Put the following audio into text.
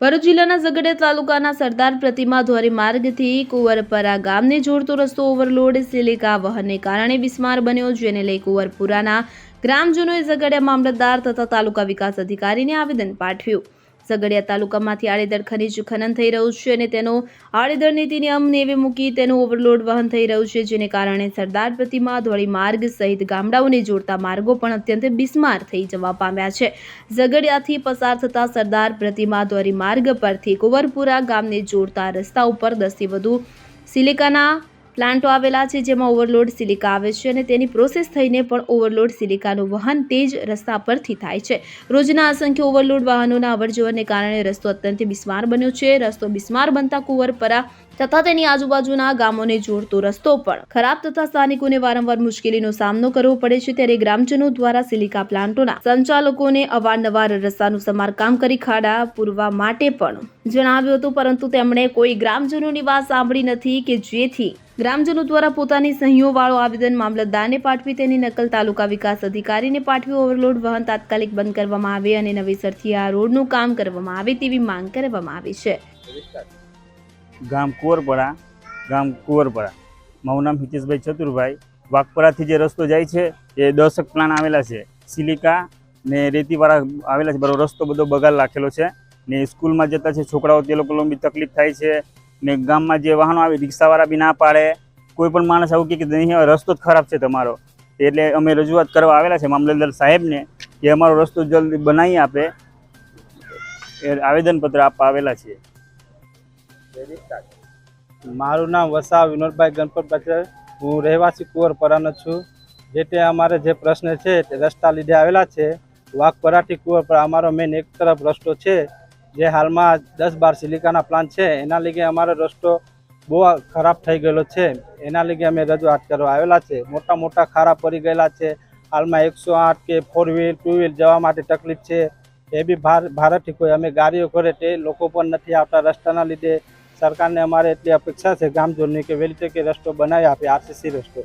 ભરૂચ જિલ્લાના ઝઘડિયા તાલુકાના સરદાર પ્રતિમા ધોરી માર્ગથી કુંવરપરા ગામને જોડતો રસ્તો ઓવરલોડ સિલિકા વહનને કારણે બિસ્માર બન્યો, જેને લઈ કુંવરપુરાના ગ્રામજનોએ ઝઘડિયા મામલતદાર તથા તાલુકા વિકાસ અધિકારીને આવેદન પાઠવ્યું. ઝઘડિયા તાલુકામાંથી આડેધડ ખનીજ ખનન થઈ રહ્યું છે અને તેનો આડેધડ નીતિને અમને મૂકી તેનું ઓવરલોડ વહન થઈ રહ્યું છે, જેને કારણે સરદાર પ્રતિમા ધોળી માર્ગ સહિત ગામડાઓને જોડતા માર્ગો પણ અત્યંત બિસ્માર થઈ જવા પામ્યા છે. ઝઘડિયાથી પસાર થતા સરદાર પ્રતિમા ધોરી માર્ગ પરથી કુંવરપુરા ગામને જોડતા રસ્તા ઉપર દસથી વધુ સિલિકાના પ્લાન્ટો આવેલા છે જેમાં ઓવરલોડ સિલિકા આવે છે અને તેની પ્રોસેસ થઈને પણ ઓવરલોડ સિલિકાનું વહન તે જ રસ્તા પરથી થાય છે. રોજના અસંખ્ય ઓવરલોડ વાહનોના અવરજવરને કારણે રસ્તો અત્યંત બિસ્માર બન્યો છે. રસ્તો બિસ્માર બનતા કુંવરપરા તથા તેની આજુબાજુના ગામોને જોડતો રસ્તો પણ ખરાબ તથા સ્થાનિકોને વારંવાર મુશ્કેલીનો સામનો કરવો પડે છે ત્યારે ગ્રામજનો દ્વારા સિલિકા પ્લાન્ટોના સંચાલકોને અવારનવાર રસ્તાનું સમારકામ કરી ખાડા પૂરવા માટે પણ જણાવ્યું હતું, પરંતુ તેમણે કોઈ ગ્રામજનોની વાત સાંભળી નથી કે જેથી ગ્રામજનો દ્વારા પોતાની સહીઓ વાળો આવેદન મામલતદારને પાઠવી તેની નકલ તાલુકા વિકાસ અધિકારીને પાઠવી ઓવરલોડ વાહન તાત્કાલિક બંધ કરવામાં આવે અને નવેસરથી આ રોડનું કામ કરવામાં આવે તેવી માંગ કરવામાં આવી છે. ગામ કુંવરપરા ગામ કુંવરપરા મારું નામ હિતેશભાઈ ચતુરભાઈ. વાઘપરાથી જે રસ્તો જાય છે, એ દસક પ્લાન આવેલા છે. સિલિકા ને રેતીવાળા આવેલા છે. બરો રસ્તો બધો બગાડ રાખેલો છે ને સ્કૂલમાં જતા છે છોકરાઓ, તે લોકોને બી તકલીફ થાય છે. ને ગામમાં જે વાહનો આવે, રિક્ષાવાળા બી ના પાડે. કોઈ પણ માણસ આવું કે નહીં રસ્તો જ ખરાબ છે તમારો. એટલે અમે રજૂઆત કરવા આવેલા છે મામલતદાર સાહેબને કે અમારો રસ્તો જલ્દી બનાવી આપે. એ આવેદનપત્ર આપવા આવેલા છે મારું નામ વસા વિનોદભાઈ ગણપત પટેલ હું રહેવાસી કુંવરપરાનો છું. જે તે અમારે જે પ્રશ્ન છે તે રસ્તા લીધે આવેલા છે. વાઘપરાથી કુંવરપરા અમારો મેન એક તરફ રસ્તો છે. જે હાલમાં દસ બાર સિલિકાના પ્લાન્ટ છે, એના લીધે અમારો રસ્તો બહુ ખરાબ થઈ ગયેલો છે. એના લીધે અમે રજૂઆત કરવા આવેલા છે. મોટા મોટા ખારા પડી ગયેલા છે. હાલમાં એકસો આઠ કે ફોર વ્હીલ ટુ વ્હીલ જવા માટે તકલીફ છે. એ બી ભાર, ભારતથી કોઈ અમે ગાડીઓ કરે તે લોકો પણ નથી આવતા રસ્તાના લીધે. સરકારને અમારે એટલી અપેક્ષા છે ગામજોડની કે વહેલી તકે રસ્તો બનાવી આપે, આરસીસી રસ્તો.